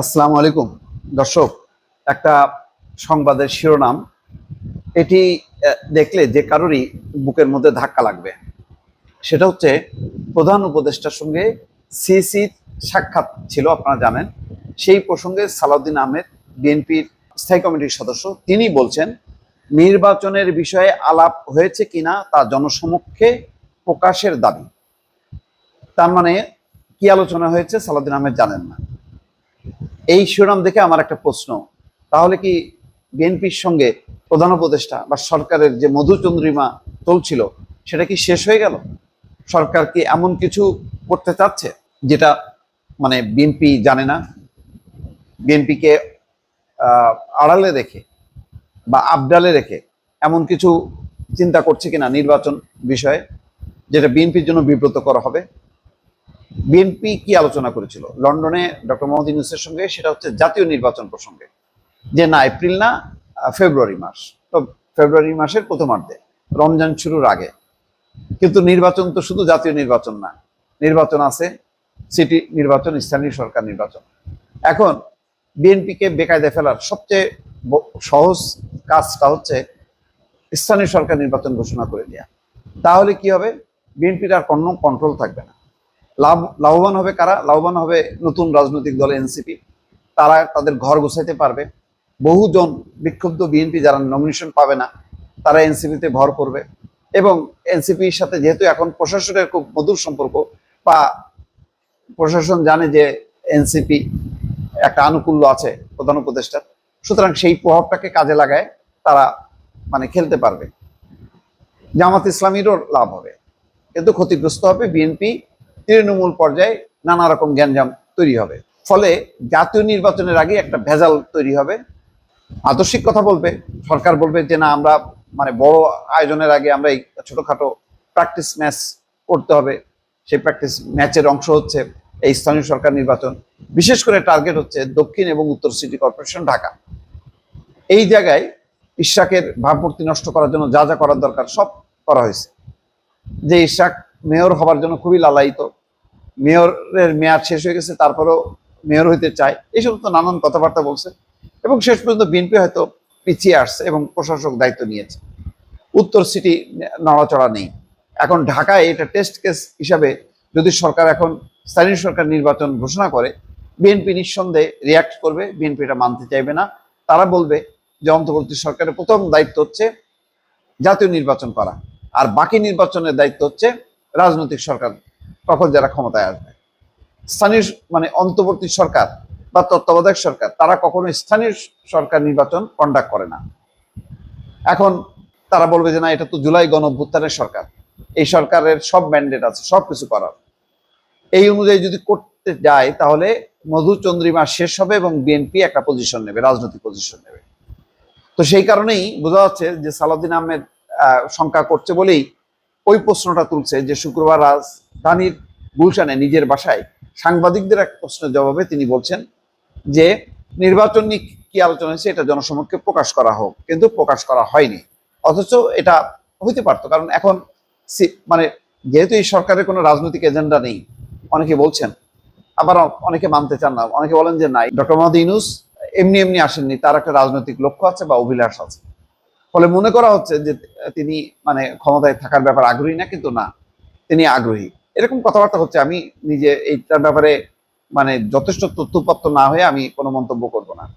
আসসালামু আলাইকুম। দর্শক, একটা সংবাদের শিরোনাম। এটি দেখলে যে কারোরই বুকের মধ্যে ধাক্কা লাগবে। সেটা হচ্ছে প্রধান উপদেষ্টার সঙ্গে সিসি সাক্ষাৎ ছিল, আপনারা জানেন। সেই প্রসঙ্গে সালাউদ্দিন আহমেদ, বিএনপির স্থায়ী কমিটির সদস্য, তিনি বলছেন, নির্বাচনের বিষয়ে আলাপ হয়েছে কিনা তা জনসমক্ষে প্রকাশের দাবি। তার মানে কি আলোচনা হয়েছে সালাউদ্দিন আহমেদ জানেন না। এই শিরোনাম দেখে আমার একটা প্রশ্ন। তাহলে কি বিএনপির সঙ্গে প্রধান উপদেষ্টা বা সরকারের যে মধুচন্দ্রিমা চলছিল, সেটা কি শেষ হয়ে গেল? সরকার কি এমন কিছু করতে চাচ্ছে যেটা মানে বিএনপি জানে না? বিএনপিকে আড়ালে রেখে বা আবডালে রেখে এমন কিছু চিন্তা করছে কিনা নির্বাচন বিষয়ে, যেটা বিএনপির জন্য বিব্রত করা হবে? বিএনপি কি আলোচনা করেছিল? লন্ডনে ডক্টর মোহাম্মদ ইউনুসের সঙ্গে, সেটা হচ্ছে জাতীয় নির্বাচন প্রসঙ্গে। যে না, এপ্রিল না ফেব্রুয়ারি মাস। তো ফেব্রুয়ারি মাসের প্রথমার্ধে রমজান শুরুর আগে। কিন্তু নির্বাচন তো শুধু জাতীয় নির্বাচন না, নির্বাচন আছে, সিটি নির্বাচন, স্থানীয় সরকার নির্বাচন। এখন বিএনপিকে বেকায়দায় ফেলার সবচেয়ে সহজ কাজটা হচ্ছে স্থানীয় সরকার নির্বাচন ঘোষণা করে দেওয়া তাহলে কি হবে? বিএনপির আর কোনো কন্ট্রোল থাকবে না। লাভ, লাভবান হবে কারা? লাভবান হবে নতুন রাজনৈতিক দল এনসিপি। তারা তাদের ঘর গোছাইতে পারবে। বহুজন বিক্ষুব্ধ বিএনপি যারা নমিনেশন পাবে না, তারা এনসিপিতে ভর করবে। এবং এনসিপির সাথে যেহেতু এখন প্রশাসনের খুব মধুর সম্পর্ক, বা প্রশাসন জানে যে এনসিপি একটা আনুকূল্য আছে প্রধান উপদেষ্টার, সুতরাং সেই প্রভাবটাকে কাজে লাগায় তারা মানে খেলতে পারবে। জামাত ইসলামীরও লাভ হবে। কিন্তু ক্ষতিগ্রস্ত হবে বিএনপি তৃণমূল পর্যায়ে নানা রকম গ্যাঞ্জাম তৈরি হবে। ফলে জাতীয় নির্বাচনের আগে একটা ভেজাল তৈরি হবে। আদর্শিক কথা বলবে, সরকার বলবে যে, না, আমরা মানে বড় আয়োজনের আগে আমরা এই ছোটখাটো প্র্যাকটিস ম্যাচ করতে হবে। সেই প্র্যাকটিস ম্যাচের অংশ হচ্ছে এই স্থানীয় সরকার নির্বাচন। বিশেষ করে টার্গেট হচ্ছে দক্ষিণ এবং উত্তর সিটি কর্পোরেশন ঢাকা। এই জায়গায় ইশাকের ভাবমূর্তি নষ্ট করার জন্য যা যা করার দরকার সব করা হয়েছে। যে ইশাক মেয়র হবার জন্য খুবই লালায়িত মেয়রের মেয়াদ শেষ হয়ে গেছে, তারপরেও মেয়র হইতে চায়। এই সমস্ত নানান কথাবার্তা বলছে এবং শেষ পর্যন্ত বিএনপি হয়তো পিছিয়ে আসছে এবং প্রশাসক দায়িত্ব নিয়েছে। উত্তর সিটি নড়াচড়া নেই। এখন ঢাকায় এটা টেস্ট কেস হিসাবে যদি সরকার এখন স্থানীয় সরকার নির্বাচন ঘোষণা করে, বিএনপি নিঃসন্দেহে রিয়াক্ট করবে, বিএনপি এটা মানতে চাইবে না। তারা বলবে যে অন্তর্বর্তী সরকারের প্রথম দায়িত্ব হচ্ছে জাতীয় নির্বাচন করা, আর বাকি নির্বাচনের দায়িত্ব হচ্ছে রাজনৈতিক সরকার তখন যারা ক্ষমতায় আসবে। স্থানীয় মানে অন্তর্বর্তী সরকার বা তত্ত্বাবধায়ক সরকার তারা কখনো স্থানীয় সরকার নির্বাচন কন্ডাক্ট করে না। এখন তারা বলবে যে না এটা তো জুলাই গণ অভ্যুত্থানের সরকার। এই সরকারের সব ম্যান্ডেট আছে সব কিছু করার। এই অনুযায়ী যদি করতে যায় তাহলে মধুচন্দ্রিমা শেষ হবে এবং বিএনপি একটা পজিশন নেবে রাজনৈতিক পজিশন নেবে। তো সেই কারণেই বোঝা যাচ্ছে যে সালাউদ্দিন আহমেদ আহ, শঙ্কা করছে বলেই ওই প্রশ্নটা তুলছে যে শুক্রবার রাজধানীর গুলশানে নিজের বাসায় সাংবাদিকদের এক প্রশ্নের জবাবে তিনি বলছেন যে নির্বাচন নিয়ে কি আলোচনা হয়েছে এটা জনসমক্ষে প্রকাশ করা হোক, কিন্তু প্রকাশ করা হয়নি। অথচ এটা হইতে পারতো, কারণ এখন মানে যেহেতু এই সরকারের কোনো রাজনৈতিক এজেন্ডা নেই, অনেকে বলছেন, আবার অনেকে মানতে চান না, অনেকে বলেন যে নাই। ডক্টর মোহাম্মদ ইউনুস এমনি এমনি আসেননি, তার একটা রাজনৈতিক লক্ষ্য আছে বা অভিলাষ আছে। ফলে মনে করা হচ্ছে যে তিনি মানে ক্ষমতায় থাকার ব্যাপারে আগ্রহী না, কিন্তু না, তিনি আগ্রহী। এরকম কথাবার্তা হচ্ছে, আমি নিজে এইটার ব্যাপারে মানে যথেষ্ট তথ্যপ্রাপ্ত না হয়ে আমি কোনো মন্তব্য করব না।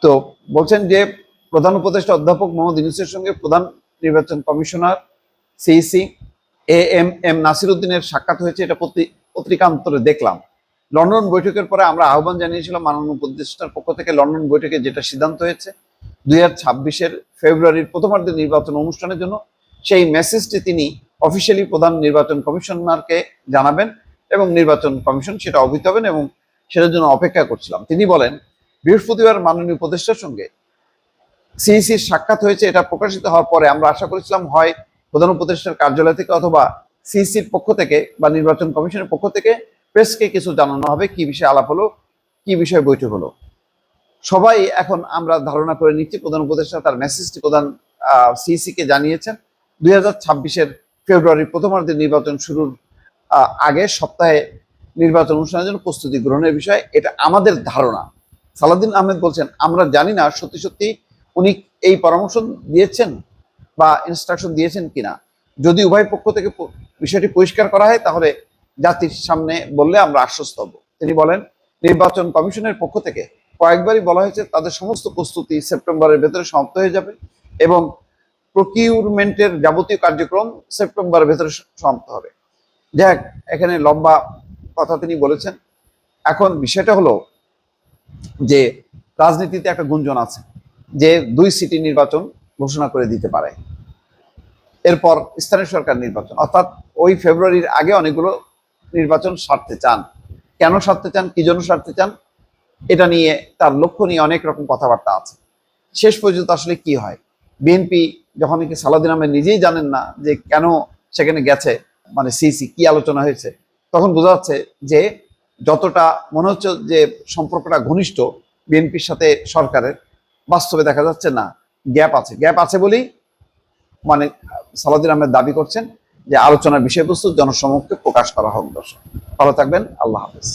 তো বলছেন যে, প্রধান উপদেষ্টা অধ্যাপক মোহাম্মদ ইউনুসের সঙ্গে প্রধান নির্বাচন commissioner CEC A M M Nasir উদ্দিনের সাক্ষাৎ হয়েছে, এটা পত্রি- পত্রিকান্তরে দেখলাম। লন্ডন বৈঠকের পরে আমরা আহ্বান জানিয়েছিলাম মাননীয় উপদেষ্টার পক্ষ থেকে লন্ডন বৈঠকে যেটা সিদ্ধান্ত হয়েছে দুই হাজার ফেব্রুয়ারির প্রথমার্ধে নির্বাচন অনুষ্ঠানের জন্য সেই মেসেজটি তিনি অফিসিয়ালি প্রধান নির্বাচন কমিশনারকে জানাবেন এবং নির্বাচন কমিশন সেটা অবহিত হবেন এবং সেটার জন্য অপেক্ষা করছিলাম। তিনি বলেন, বৃহস্পতিবার মাননীয় উপদেষ্টার সঙ্গে সিইসির সাক্ষাৎ হয়েছে, এটা প্রকাশিত হওয়ার পরে আমরা আশা করেছিলাম হয় প্রধান উপদেষ্টার কার্যালয় থেকে অথবা সিইসির পক্ষ থেকে বা নির্বাচন কমিশনের পক্ষ থেকে প্রেসকে কিছু জানানো হবে, কি বিষয়ে আলাপ হলো, কি বিষয়ে বৈঠক হলো। সবাই এখন আমরা ধারণা করে নিচ্ছি প্রধান উপদেষ্টা তার মেসেজটি প্রধান সিইসি কে জানিয়েছেন। দুই হাজার ছাব্বিশের ফেব্রুয়ারি প্রথমার্ধে নির্বাচন শুরুর আগে সপ্তাহে নির্বাচন অনুষ্ঠানের জন্য প্রস্তুতি গ্রহণের বিষয়ে। এটা আমাদের ধারণা। সালাউদ্দিন আহমেদ বলছেন, আমরা জানি না সত্যি সত্যি উনি এই পরামর্শ দিয়েছেন বা ইনস্ট্রাকশন দিয়েছেন কিনা। যদি উভয় পক্ষ থেকে বিষয়টি পরিষ্কার করা হয়, তাহলে জাতির সামনে বললে আমরা আশ্বস্ত হব। তিনি বলেন, নির্বাচন কমিশনের পক্ষ থেকে কয়েকবারই বলা হয়েছে তাদের সমস্ত প্রস্তুতি সেপ্টেম্বরের ভেতরে সমাপ্ত হয়ে যাবে এবং প্রকিউরমেন্টের যাবতীয় কার্যক্রম সেপ্টেম্বরের ভেতরে সমাপ্ত হবে। যাক, এখানে লম্বা কথা তিনি বলেছেন। এখন বিষয়টা হলো যে রাজনীতিতে একটা গুঞ্জন আছে যে দুই সিটি নির্বাচন ঘোষণা করে দিতে পারে। এরপর স্থানীয় সরকার নির্বাচন, অর্থাৎ ওই ফেব্রুয়ারির আগে অনেকগুলো নির্বাচন সারতে চান। কেন সারতে চান? কি জন্য সারতে চান? এটা নিয়ে তার লক্ষ্য নিয়ে অনেক রকম কথাবার্তা আছে। শেষ পর্যন্ত আসলে কি হয়? বিএনপি যখন নাকি সালাউদ্দিন আহমেদ নিজেই জানেন না যে কেন সেখানে গেছে মানে সিসি কি আলোচনা হয়েছে, তখন বোঝা যাচ্ছে যে যতটা মনে হচ্ছে যে সম্পর্কটা ঘনিষ্ঠ বিএনপির সাথে সরকারের, বাস্তবে দেখা যাচ্ছে না, গ্যাপ আছে। গ্যাপ আছে বলেই মানে সালাউদ্দিন আহমেদ দাবি করছেন যে আলোচনার বিষয়বস্তু জনসমক্ষে প্রকাশ করা হোক দর্শক। ভালো থাকবেন, আল্লাহ হাফেজ।